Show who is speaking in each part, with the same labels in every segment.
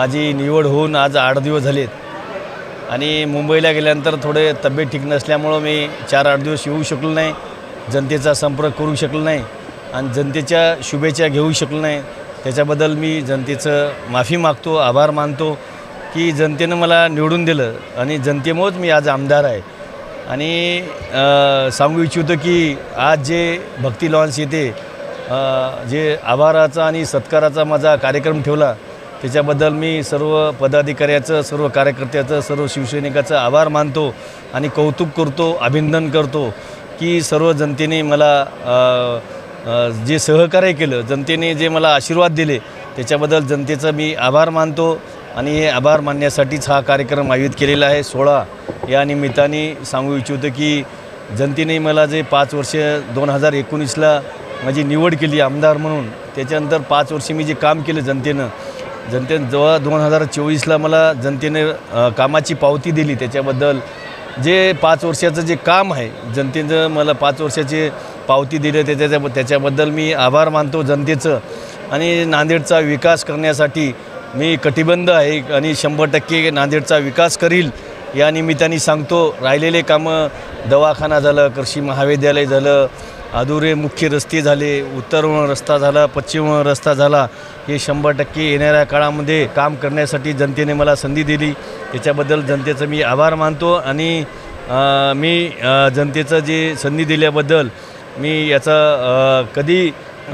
Speaker 1: माझी निवड होऊन आज आठ दिवस झालेत. आणि मुंबईला गेल्यानंतर थोडे तब्येत ठीक नसल्यामुळं मी चार आठ दिवस येऊ शकलो नाही. जनतेचा संपर्क करू शकलो नाही आणि जनतेच्या शुभेच्छा घेऊ शकलो नाही. त्याच्याबद्दल मी जनतेचं माफी मागतो आभार मानतो की जनतेनं मला निवडून दिलं आणि जनतेमुळेच मी आज आमदार आहे. आणि सांगू इच्छितो की आज जे भक्ती लॉन्स येते जे आभाराचा आणि सत्काराचा माझा कार्यक्रम ठेवला त्याच्याबद्दल मी सर्व पदाधिकाऱ्याचं सर्व कार्यकर्त्याचं सर्व शिवसैनिकाचं आभार मानतो आणि कौतुक करतो अभिनंदन करतो की सर्व जनतेने मला जे सहकार्य केलं जनतेने जे मला आशीर्वाद दिले त्याच्याबद्दल जनतेचा मी आभार मानतो आणि हे आभार मानण्यासाठीच हा कार्यक्रम आयोजित केलेला आहे. सोळा या निमित्ताने सांगू इच्छितो की जनतेने मला जे पाच वर्ष दोन हजार एकोणीसला माझी निवड केली आमदार म्हणून त्याच्यानंतर पाच वर्ष मी जे काम केलं जनतेनं जनते जेव्हा दोन हजार चोवीसला मला जनतेने कामाची पावती दिली. त्याच्याबद्दल जे पाच वर्षाचं जे काम आहे जनतेनं मला पाच वर्षाची पावती दिली. त्याच्या त्याच्याबद्दल मी आभार मानतो जनतेचं. आणि नांदेडचा विकास करण्यासाठी मी कटिबंध आहे आणि शंभर टक्के नांदेडचा विकास करील या निमित्ताने सांगतो. राहिलेले कामं दवाखाना झालं कृषी महाविद्यालय झालं अधुरे मुख्य रस्ते झाले उत्तर रस्ता झाला पश्चिम रस्ता झाला हे शंभर टक्के येणाऱ्या काळामध्ये काम करण्यासाठी जनतेने मला संधी दिली. त्याच्याबद्दल जनतेचं मी आभार मानतो आणि मी जनतेचं जे संधी दिल्याबद्दल मी याचा कधी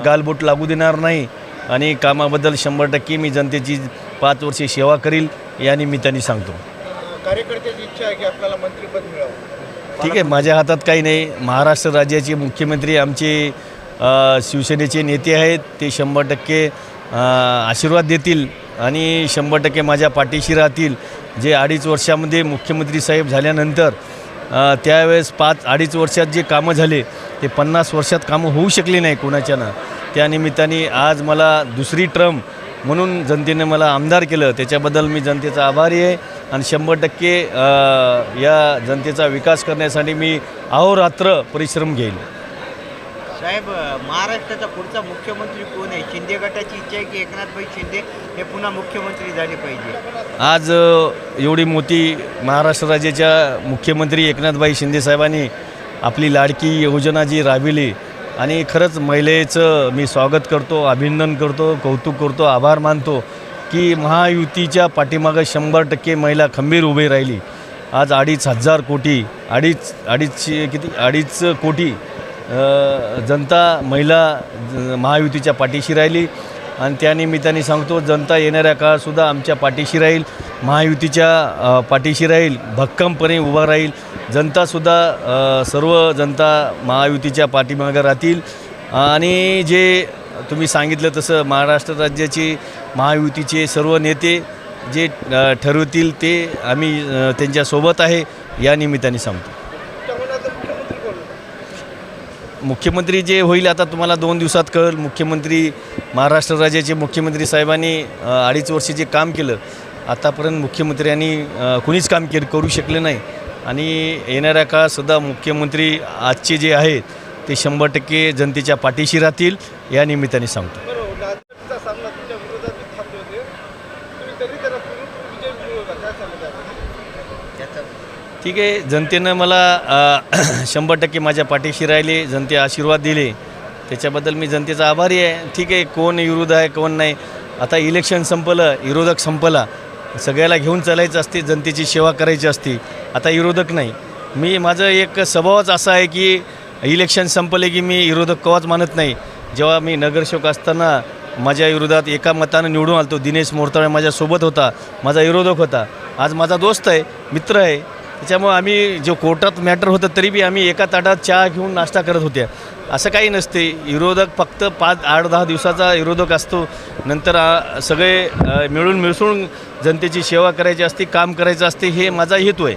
Speaker 1: गालबोट लागू देणार नाही आणि कामाबद्दल शंभर टक्के मी जनतेची पाच वर्षे सेवा करील या निमित्ताने सांगतो.
Speaker 2: कार्यकर्त्याची इच्छा आहे की आपल्याला मंत्रिपद मिळावं.
Speaker 1: ठीक आहे माझ्या हातात काही नाही. महाराष्ट्र राज्याचे मुख्यमंत्री आमचे शिवसेनेचे नेते आहेत. ते शंभर टक्के आशीर्वाद देतील आणि शंभर टक्के माझ्या पाठीशी राहतील. जे अडीच वर्षामध्ये मुख्यमंत्री साहेब झाल्यानंतर त्यावेळेस पाच अडीच वर्षात जे कामं झाले ते पन्नास वर्षात कामं होऊ शकली नाही कोणाच्यानं. त्यानिमित्ताने आज मला दुसरी ट्रम म्हणून जनतेने मला आमदार केलं. त्याच्याबद्दल मी जनतेचा आभारी आहे. आणि शंभर टक्के या जनतेचा विकास करण्यासाठी मी अहोरात्र परिश्रम घेईल
Speaker 3: साहेब महाराष्ट्राचा पुढचा मुख्यमंत्री कोण आहे? शिंदे गटाची इच्छा आहे की एकनाथभाई शिंदे हे पुन्हा मुख्यमंत्री झाले पाहिजे?
Speaker 1: आज एवढी मोठी महाराष्ट्र राज्याच्या मुख्यमंत्री एकनाथभाई शिंदेसाहेबांनी आपली लाडकी योजना जी राबविली आणि खरंच महिलेचं मी स्वागत करतो अभिनंदन करतो कौतुक करतो आभार मानतो. की महायुतीच्या पाठीमागं शंभर टक्के महिला खंबीर उभी राहिली. आज अडीच हजार कोटी अडीच अडीचशे किती अडीच कोटी जनता महिला ज- महायुतीच्या पाठीशी राहिली. आणि त्यानिमित्ताने सांगतो जनता येणाऱ्या काळातसुद्धा आमच्या पाठीशी राहील महायुतीच्या पाठीशी राहील भक्कमपणे उभा राहील. जनतासुद्धा सर्व जनता महायुतीच्या पाठीमागं राहतील. आणि जे तुम्ही सांगितलं तसं महाराष्ट्र राज्याची महायुतीचे सर्व नेते जे ठरवतील ते आम्ही त्यांच्यासोबत आहे या निमित्ताने सांगतो.
Speaker 2: मुख्यमंत्री
Speaker 1: जे होईल आता तुम्हाला दोन दिवसात कळेल. मुख्यमंत्री महाराष्ट्र राज्याचे मुख्यमंत्री साहेबांनी अडीच वर्ष जे काम केलं आतापर्यंत मुख्यमंत्र्यांनी कुणीच काम के करू शकले नाही. आणि येणाऱ्या काळातसुद्धा मुख्यमंत्री आजचे जे आहेत ते शंभर टक्के जनतेच्या पाठीशी राहतील या निमित्ताने सांगतो
Speaker 2: बरोबर नांदेडचा सामना तुमच्या विरोधात मी थांबले होते तुम्ही तरी त्याला फिरून विजय मिळवला काय सांगता
Speaker 1: ठीक आहे जनतेनं मला शंभर टक्के माझ्या पाठीशी राहिले जनते आशीर्वाद दिले. त्याच्याबद्दल मी जनतेचा आभारी आहे. ठीक आहे कोण विरोध आहे कोण नाही. आता इलेक्शन संपलं विरोधक संपला. सगळ्याला घेऊन चालायचं असते जनतेची सेवा करायची असते. आता विरोधक नाही. मी माझं एक स्वभावच असा आहे की इलेक्शन संपले की मी विरोधक कवाच मानत नाही. जेव्हा मी नगरसेवक असताना माझ्या विरोधात एका मतानं निवडून आलतो. दिनेश मोरतळे माझ्यासोबत होता. माझा विरोधक होता. आज माझा दोस्त आहे मित्र आहे. त्याच्यामुळं आम्ही जो कोर्टात मॅटर होतं तरी बी आम्ही एका ताटात चहा घेऊन नाश्ता करत होत्या. असं काही नसते. विरोधक फक्त पाच आठ दहा दिवसाचा विरोधक असतो. नंतर सगळे मिळून मिसळून जनतेची सेवा करायची असते काम करायचं असते हे माझा हेतू आहे.